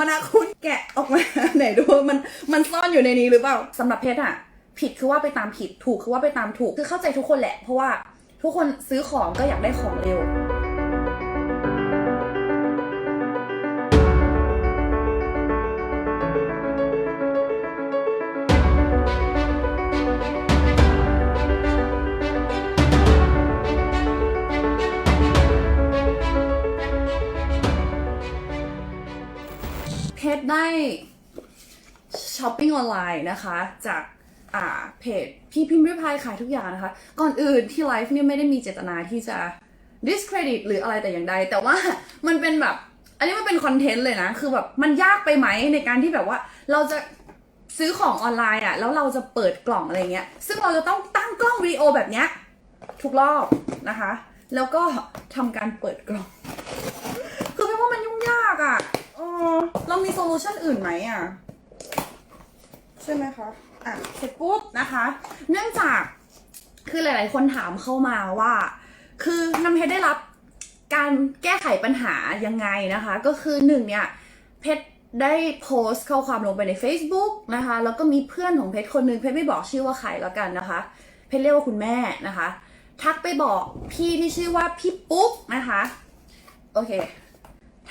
มนาคุณแกะออกมา ไหนดูมันมันซ่อนอยู่ในนี้หรือเปล่าสำหรับเพชรอะผิดคือว่าไปตามผิดถูกคือว่าไปตามถูกคือเข้าใจทุกคนแหละ เพราะว่าทุกคนซื้อของก็อยากได้ของเร็ว ช้อปปิ้งออนไลน์นะคะ จากอ่าเพจพี่พิมพ์ริพายขายทุกอย่างนะคะ ก่อนอื่นที่ไลฟ์เนี่ยไม่ได้มีเจตนาที่จะ discredit หรืออะไรแต่อย่างใด แต่ว่ามันเป็นแบบ อันนี้มันเป็นคอนเทนต์เลยนะ คือแบบมันยากไปไหมในการที่แบบว่าเราจะซื้อของออนไลน์อะแล้วเราจะเปิดกล่องอะไรเงี้ย ซึ่งเราจะต้องตั้งกล้องวิดีโอแบบเนี้ยทุกรอบนะคะ แล้วก็ทำการเปิดกล่อง คือไม่ว่ามันยุ่งยากอะ่ะ เรามีโซลูชันอื่นไหมอะ ใช่ไหมคะ อะ เสร็จปุ๊บนะคะ เนื่องจากคือหลาย ๆ คนถามเข้ามาว่า คือน้ำเพชรได้รับการแก้ไขปัญหายังไงนะคะ ก็คือหนึ่งเนี่ย เพชรได้โพสต์ข้อความลงไปใน Facebook นะคะ แล้วก็มีเพื่อนของเพชรคนหนึงเพชรไม่บอกชื่อว่าใครแล้วกันนะคะ เพชรเรียกว่าคุณแม่นะคะ ทักไปบอกพี่ที่ชื่อว่าพี่ปุ๊กนะคะ โอเค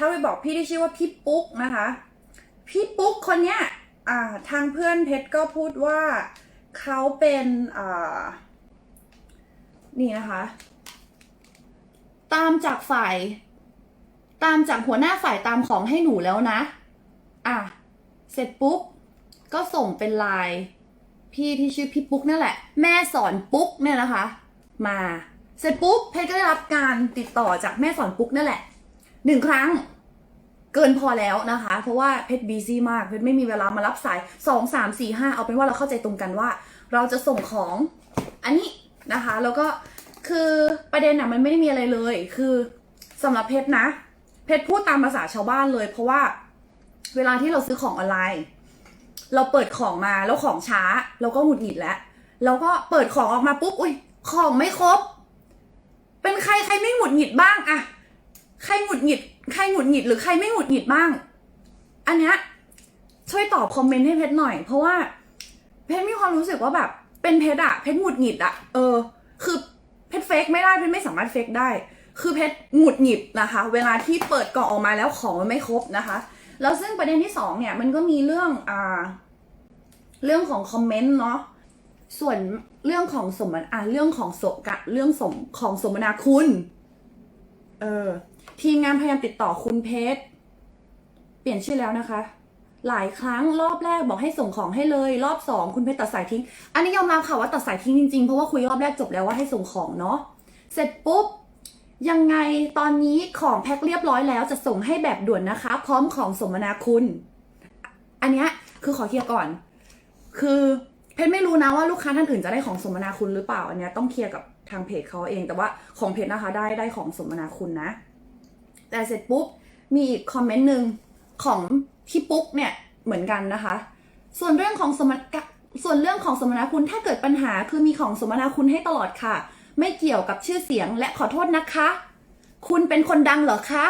ถ้าไปบอกพี่ที่ชื่อว่าพี่ปุ๊กนะคะ พี่ปุ๊กคนเนี้ยทางเพื่อนเพชรก็พูดว่าเขาเป็นนี่นะคะ ตามจากฝ่าย ตามจากหัวหน้าฝ่ายตามของให้หนูแล้วนะ อะ เสร็จปุ๊บ ก็ส่งเป็นไลน์พี่ที่ชื่อพี่ปุ๊กนั่นแหละ แม่สอนปุ๊กเนี่ยนะคะ มา เสร็จปุ๊บเพชรก็ได้รับการติดต่อจากแม่สอนปุ๊กนั่นแหละ หนึ่งครั้งเกินพอแล้วนะคะ เพราะว่าเพชรบีซี่มากเพชรไม่มีเวลามารับสายสองสามสี่ห้าเอาเป็นว่าเราเข้าใจตรงกันว่า เราจะส่งของอันนี้นะคะ แล้วก็คือประเด็นอะมันไม่ได้มีอะไรเลย คือสำหรับเพชรนะ เพชรพูดตามภาษาชาวบ้านเลย เพราะว่าเวลาที่เราซื้อของออนไลน์ เราเปิดของมาแล้วของช้า เราก็หงุดหงิดแล้วเราก็เปิดของออกมาปุ๊บอุ้ยของไม่ครบ เป็นใครใครไม่หงุดหงิดบ้างอะ ใครหงุดหงิด ใครหงุดหงิดหรือใครไม่หงุดหงิดบ้าง อันเนี้ยช่วยตอบคอมเมนต์ให้เพชรหน่อย เพราะว่า เพชรมีความรู้สึกว่าแบบ เป็นเพชรอะเพชรหงุดหงิดอะเออ คือเพชรเฟกไม่ได้เพชรไม่สามารถเฟกได้ คือเพชรหงุดหงิดนะคะ เวลาที่เปิดกล่องออกมาแล้วของมันไม่ครบนะคะ แล้วซึ่งประเด็นที่สองเนี่ยมันก็มีเรื่องอ่าเรื่องของคอมเมนต์เนาะส่วนเรื่องของสมอะเรื่องของสกะเรื่องสมของสมนาคุณ เออ ทีมงานพยายามติดต่อคุณเพชร เปลี่ยนชื่อแล้วนะคะ หลายครั้งรอบแรกบอกให้ส่งของให้เลย รอบสองคุณเพชรตัดสายทิ้ง อันนี้ยอมรับค่ะว่าตัดสายทิ้งจริงๆ เพราะว่าคุยรอบแรกจบแล้วว่าให้ส่งของเนาะ เสร็จปุ๊บยังไงตอนนี้ของแพ็คเรียบร้อยแล้วจะส่งให้แบบด่วนนะคะ พร้อมของสมนาคุณ อันเนี้ยคือขอเคลียร์ก่อน คือเพชรไม่รู้นะว่าลูกค้าท่านอื่นจะได้ของสมนาคุณหรือเปล่า อันเนี้ยต้องเคลียร์กับทางเพจเขาเองแต่ว่าของเพจนะคะได้ได้ของสมนาคุณนะ แต่เสร็จปุ๊บมีอีกคอมเมนต์หนึ่งของพี่ปุ๊กเนี่ยเหมือนกันนะคะ ส่วนเรื่องของสมส่วนเรื่องของสมนาคุณถ้าเกิดปัญหาคือมีของสมนาคุณให้ตลอดค่ะ ไม่เกี่ยวกับชื่อเสียงและขอโทษนะคะ คุณเป็นคนดังเหรอคะ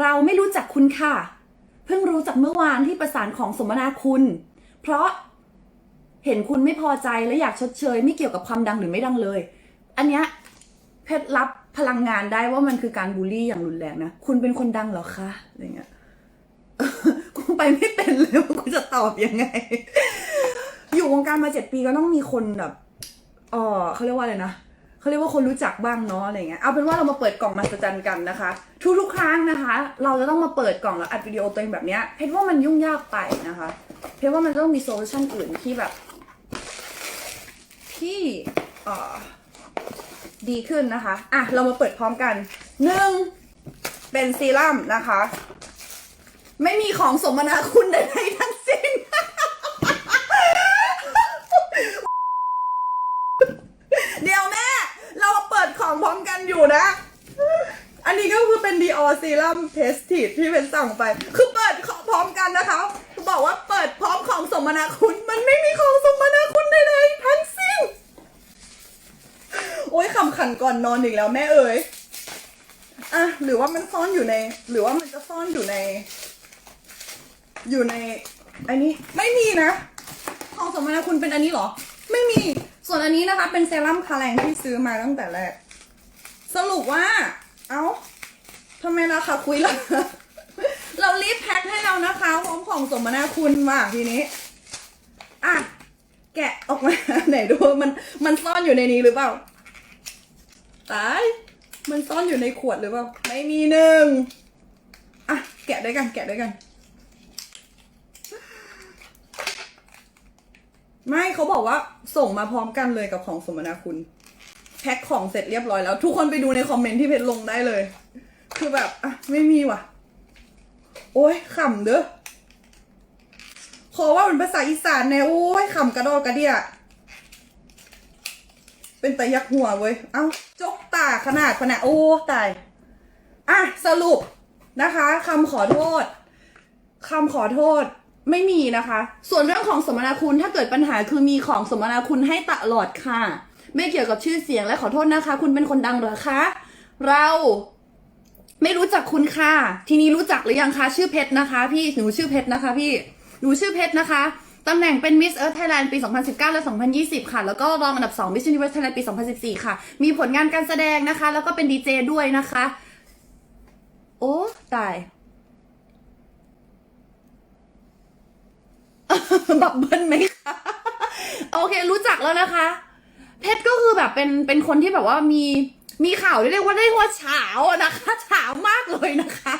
เราไม่รู้จักคุณค่ะ เพิ่งรู้จากเมื่อวานที่ประสานของสมนาคุณ เพราะเห็นคุณไม่พอใจและอยากชดเชย ไม่เกี่ยวกับความดังหรือไม่ดังเลย อันเนี้ยเพชรรับ พลังงานได้ว่ามันคือการบูลลี่อย่างรุนแรงนะ คุณเป็นคนดังเหรอคะอะไรเงี้ยกูไปไม่เป็นเลยว่ากูจะตอบยังไง อยู่วงการมาเจ็ดปีก็ต้องมีคนแบบเออเขาเรียกว่าอะไรนะเขาเรียกว่าคนรู้จักบ้างเนาะอะไรเงี้ยเอาเป็นว่าเรามาเปิดกล่องมาสจันกันนะคะ ทุกๆครั้งนะคะ เราจะต้องมาเปิดกล่องแล้วอัดวิดีโอตัวเองแบบเนี้ยเพชรว่ามันยุ่งยากไปนะคะเพชรว่ามันต้องมีโซลูชันอื่นที่แบบ ที่เออ ดีขึ้นนะคะ อะ เรามาเปิดพร้อมกันหนึ่งเป็นซีรั่มนะคะ ไม่มีของสมนาคุณใดๆทั้งสิ้น เดี๋ยวแม่ เรามาเปิดของพร้อมกันอยู่นะ อันนี้ก็คือเป็น Dior Serum Prestige ที่เป็นสั่งไป คือเปิดของพร้อมกันนะคะบอกว่าเปิดพร้อมของสมนาคุณ มันไม่มีของสมนาคุณใดๆทั้งสิ้น โอ้ยคำขันก่อนนอนอีกแล้วแม่เอ๋ยอะหรือว่ามันซ่อนอยู่ใน หรือว่ามันจะซ่อนอยู่ใน อยู่ในอันนี้ไม่มีนะของสมนาคุณเป็นอันนี้เหรอ ไม่มี ส่วนอันนี้นะคะ เป็นเซรั่มคาแรงที่ซื้อมาตั้งแต่แรก สรุปว่า เอ้าทำไมราคาคุยล่ะ เรารีบแพ็คให้เรานะคะพร้อมของสมนาคุณว่ะทีนี้ อะ แกะออกมา ไหนดูมันมันซ่อนอยู่ในนี้หรือเปล่า ตาย มันซ่อนอยู่ในขวดหรือเปล่า ไม่มีหนึ่งอะ แกะด้วยกัน แกะด้วยกัน ไม่เขาบอกว่าส่งมาพร้อมกันเลยกับของสมนาคุณ แพ็คของเสร็จเรียบร้อยแล้ว ทุกคนไปดูในคอมเมนต์ที่เพจลงได้เลย คือแบบ อะ ไม่มีว่ะ โอ้ยขำเด้อขอว่าเป็นภาษาอีสานแน่โอ้ยขำกระโดดกระเดีย เป็นตะยักหัวเว้ย เอ้า จกตาขนาดขนาดโอ้ตาย อะ สรุปนะคะคำขอโทษคำขอโทษไม่มีนะคะ ส่วนเรื่องของสมนาคุณถ้าเกิดปัญหาคือมีของสมนาคุณให้ตลอดค่ะ ไม่เกี่ยวกับชื่อเสียงและขอโทษนะคะ คุณเป็นคนดังเหรอคะ เราไม่รู้จักคุณค่ะ ทีนี้รู้จักหรือยังคะชื่อเพชรนะคะ พี่หนูชื่อเพชรนะคะ พี่หนูชื่อเพชรนะคะ ตำแหน่งเป็น Miss Earth Thailand ปี 2019 และ 2020 ค่ะ แล้วก็รองอันดับ 2 Miss Universe Thailand ปี 2014 ค่ะ มีผลงานการแสดงนะคะ แล้วก็เป็นดีเจด้วยนะคะ โอ้ ตาย บับเบิ้ลไหมคะ โอเค รู้จักแล้วนะคะ เพชรก็คือแบบเป็น เป็นคนที่แบบว่ามี มีข่าวเรียกว่าได้ว่าเฉาวนะคะเฉาวมากเลยนะคะ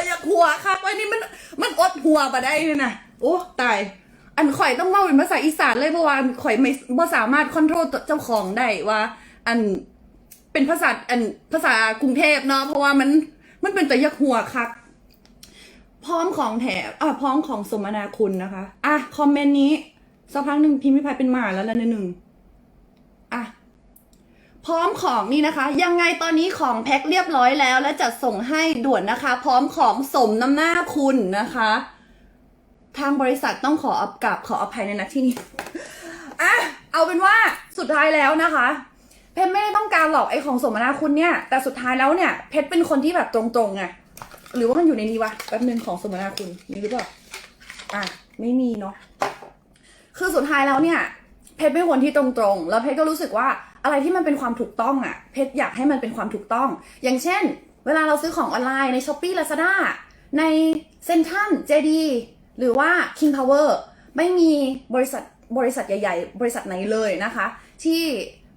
ยเป็นตะยะหัวค่ะวันนี้มันมันอดหัวมาได้เลยนะโอ้ตายอันข่อยต้องเมาเป็นภาษาอีสานเลยเพราะว่าข่อยไม่บ่สามารถคอนโทรลเจ้าของได้ว่า อันเป็นภาษาอันภาษากรุงเทพเนาะเพราะว่ามันมันเป็นตะยะหัวค่ะพร้อมของแถมอะพร้อมของสมนาคุณนะคะ อะ คอมเมนต์นี้สักพักหนึ่งพิมพ์พิพายเป็นหมาแล้วละหนึ่งอะ พร้อมของนี่นะคะ ยังไงตอนนี้ของแพ็คเรียบร้อยแล้ว และจะส่งให้ด่วนนะคะ พร้อมของสมน้ำหน้าคุณนะคะ ทางบริษัทต้องขออับกับขออภัยในนัดที่นี้อะเอาเป็นว่าสุดท้ายแล้วนะคะเพชรไม่ได้ต้องการหรอกไอ้ของสมนาคุณเนี่ย แต่สุดท้ายแล้วเนี่ยเพชรเป็นคนที่แบบตรงๆไงหรือว่ามันอยู่ในนี้วะแป๊บนึงของสมนาคุณมีหรือเปล่าอะไม่มีเนาะคือสุดท้ายแล้วเนี่ย เพชรเป็นคนที่ตรงๆ แล้วเพชรก็รู้สึกว่า อะไรที่มันเป็นความถูกต้องอะ่ะเพชรอยากให้มันเป็นความถูกต้อง อย่างเช่น เวลาเราซื้อของออนไลน์ใน s h อ p e e Lazada ในเซ็นทรัลเจดีหรือว่า King Power ไม่มีบริษัทบริษัทใหญ่ ๆ บริษัทไหนเลยนะคะ ที่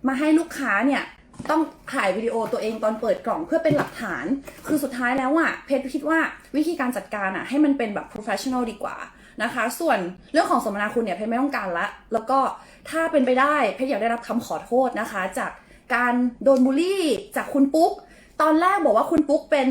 มาให้ลูกค้าเนี่ยต้องถ่ายวิดีโอตัวเองตอนเปิดกล่องเพื่อเป็นหลักฐาน คือสุดท้ายแล้วอะเพชรคิดว่าวิธีการจัดการอะให้มันเป็นแบบ professional ดีกว่า นะคะ ส่วนเรื่องของสมนาคุณเนี่ยเพชรไม่ต้องการละ แล้วก็ถ้าเป็นไปได้เพชรอยากได้รับคำขอโทษนะคะ จากการโดนบูลลี่จากคุณปุ๊ก ตอนแรกบอกว่าคุณปุ๊กเป็น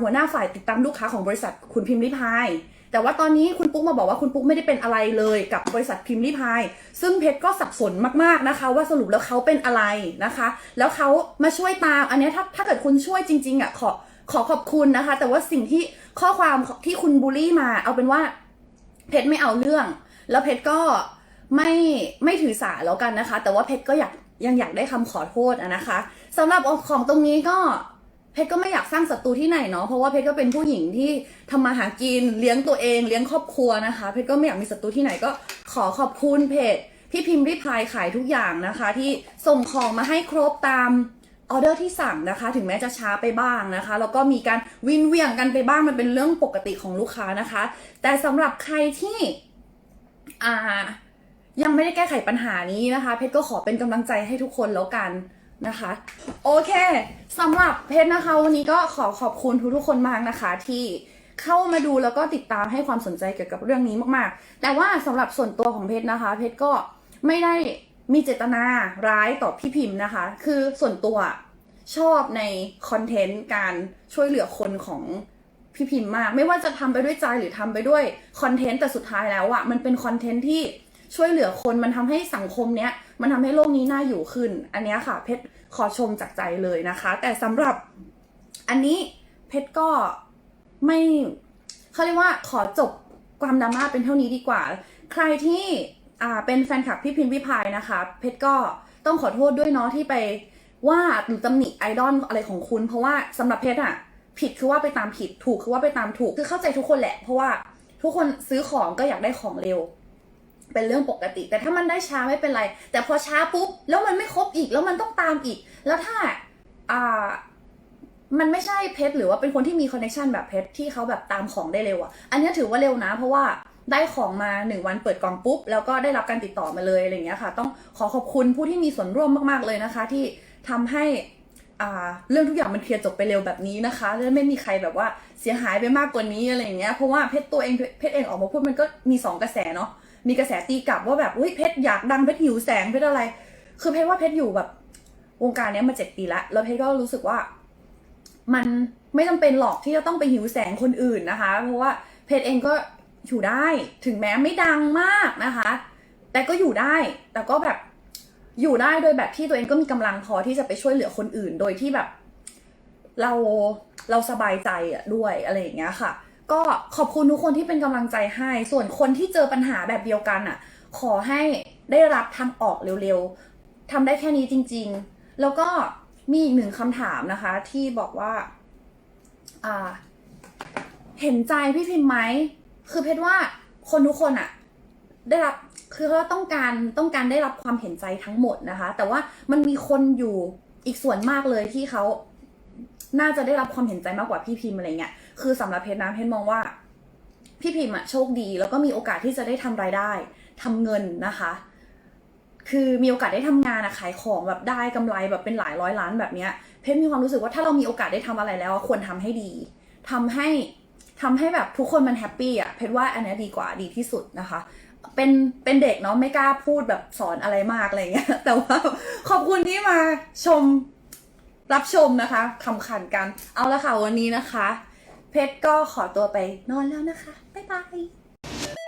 หัวหน้าฝ่ายติดตามลูกค้าของบริษัทคุณพิมพ์ริพายแต่ว่าตอนนี้คุณปุ๊กมาบอกว่าคุณปุ๊กไม่ได้เป็นอะไรเลยกับบริษัทพิมพ์ริพาย ซึ่งเพชรก็สับสนมากๆนะคะ ว่าสรุปแล้วเขาเป็นอะไรนะคะ แล้วเขามาช่วยตามอันนี้ถ้าถ้าเกิดคุณช่วยจริงๆอะขอขอขอบคุณนะคะ แต่ว่าสิ่งที่ข้อความที่คุณบูลลี่มาเอาเป็นว่า เพชรไม่เอาเรื่อง แล้วเพชรก็ไม่ไม่ถือสาแล้วกันนะคะ แต่ว่าเพชรก็อยากยังอยากได้คำขอโทษอะนะคะสำหรับของตรงนี้ก็เพชรก็ไม่อยากสร้างศัตรูที่ไหนเนาะเพราะว่าเพชรก็เป็นผู้หญิงที่ทำมาหากินเลี้ยงตัวเองเลี้ยงครอบครัวนะคะ เพชรก็ไม่อยากมีศัตรูที่ไหนก็ขอขอบคุณเพจพี่พิมพ์รีพายขายทุกอย่างนะคะ ที่ส่งของมาให้ครบตาม ออเดอร์ที่สั่งนะคะ ถึงแม้จะช้าไปบ้างนะคะแล้วก็มีการวินเวียงกันไปบ้างมันเป็นเรื่องปกติของลูกค้านะคะ แต่สำหรับใครที่อ่ายังไม่ได้แก้ไขปัญหานี้นะคะ เพชรก็ขอเป็นกำลังใจให้ทุกคนแล้วกันนะคะ โอเคสำหรับเพชรนะคะ วันนี้ก็ขอขอบคุณทุกๆคนมากนะคะ ที่เข้ามาดูแล้วก็ติดตามให้ความสนใจเกี่ยวกับเรื่องนี้มากๆ แต่ว่าสำหรับส่วนตัวของเพชรนะคะ เพชรก็ไม่ได้ มีเจตนาร้ายต่อพี่พิมพ์นะคะ คือส่วนตัวชอบในคอนเทนต์การช่วยเหลือคนของพี่พิมพ์มาก ไม่ว่าจะทำไปด้วยใจหรือทำไปด้วยคอนเทนต์แต่สุดท้ายแล้วอะมันเป็นคอนเทนต์ที่ช่วยเหลือคนมันทำให้สังคมเนี้ยมันทำให้โลกนี้น่าอยู่ขึ้น อันนี้ค่ะ เพชรขอชมจากใจเลยนะคะ แต่สำหรับอันนี้เพชรก็ไม่เขาเรียกว่าขอจบความดราม่าเป็นเท่านี้ดีกว่า ใครที่ อ่าเป็นแฟนคลับพี่พิมพ์วิพายนะคะ เพชรก็ต้องขอโทษด้วยเนาะที่ไปว่าหรือตำหนิไอดอลอะไรของคุณ เพราะว่าสำหรับเพชรอะผิดคือว่าไปตามผิดถูกคือว่าไปตามถูกคือเข้าใจทุกคนแหละ เพราะว่าทุกคนซื้อของก็อยากได้ของเร็ว เป็นเรื่องปกติ แต่ถ้ามันได้ช้าไม่เป็นไร แต่พอช้าปุ๊บแล้วมันไม่ครบอีกแล้วมันต้องตามอีก แล้วถ้าอ่ามันไม่ใช่เพชรหรือว่าเป็นคนที่มีคอนเนคชันแบบเพชรที่เขาแบบตามของได้เร็วอะอันนี้ถือว่าเร็วนะ เพราะว่า ได้ของมาหนึ่งวันเปิดกล่องปุ๊บ แล้วก็ได้รับการติดต่อมาเลยอะไรเงี้ยค่ะ ต้องขอขอบคุณผู้ที่มีส่วนร่วมมากๆเลยนะคะ ที่ทำให้อ่าเรื่องทุกอย่างมันเคลียร์จบไปเร็วแบบนี้นะคะและไม่มีใครแบบว่าเสียหายไปมากกว่านี้อะไรเงี้ยเพราะว่าเพชรตัวเองเพชรเองออกมาพูดมันก็มีสองกระแสเนาะมีกระแสตีกลับว่าแบบเฮ้ยเพชรอยากดังเพชรหิวแสงเพชรอะไร คือเพชรว่าเพชรอยู่แบบวงการนี้มาเจ็ดปีละแล้วเพชรก็รู้สึกว่า มันไม่จำเป็นหรอกที่จะต้องไปหิวแสงคนอื่นนะคะ เพราะว่าเพชรเองก็ อยู่ได้ถึงแม้ไม่ดังมากนะคะ แต่ก็อยู่ได้ แต่ก็แบบอยู่ได้โดยแบบที่ตัวเองก็มีกำลังพอที่จะไปช่วยเหลือคนอื่น โดยที่แบบ เราเราสบายใจอะด้วยอะไรอย่างเงี้ยค่ะ ก็ขอบคุณทุกคนที่เป็นกำลังใจให้ ส่วนคนที่เจอปัญหาแบบเดียวกันอะขอให้ได้รับทางออกเร็วๆทำได้แค่นี้จริง ๆ แล้วก็มีอีกหนึ่งคำถามนะคะ ที่บอกว่า อ่า เห็นใจพี่พิมพ์ไหม คือเพชรว่าคนทุกคนอะได้รับคือเขาต้องการต้องการได้รับความเห็นใจทั้งหมดนะคะ แต่ว่ามันมีคนอยู่อีกส่วนมากเลยที่เขาน่าจะได้รับความเห็นใจมากกว่าพี่พิมอะไรเงี้ยคือสำหรับเพชรนะเพชรมองว่า พี่พิมอะโชคดี แล้วก็มีโอกาสที่จะได้ทำรายได้ทำเงินนะคะ คือมีโอกาสได้ทำงานอะขายของแบบได้กำไรแบบเป็นหลายร้อยล้านแบบเนี้ยเพชรมีความรู้สึกว่าถ้าเรามีโอกาสได้ทำอะไรแล้วอะควรทำให้ดีทำให้ ทำให้แบบทุกคนมันแฮปปี้อะเพชรว่าอันนี้ดีกว่าดีที่สุดนะคะ เป็นเป็นเด็กเนาะไม่กล้าพูดแบบสอนอะไรมากอะไรเงี้ยแต่ว่าขอบคุณที่มาชมรับชมนะคะคำขันกัน เอาละค่ะวันนี้นะคะ เพชรก็ขอตัวไปนอนแล้วนะคะ บ๊ายบาย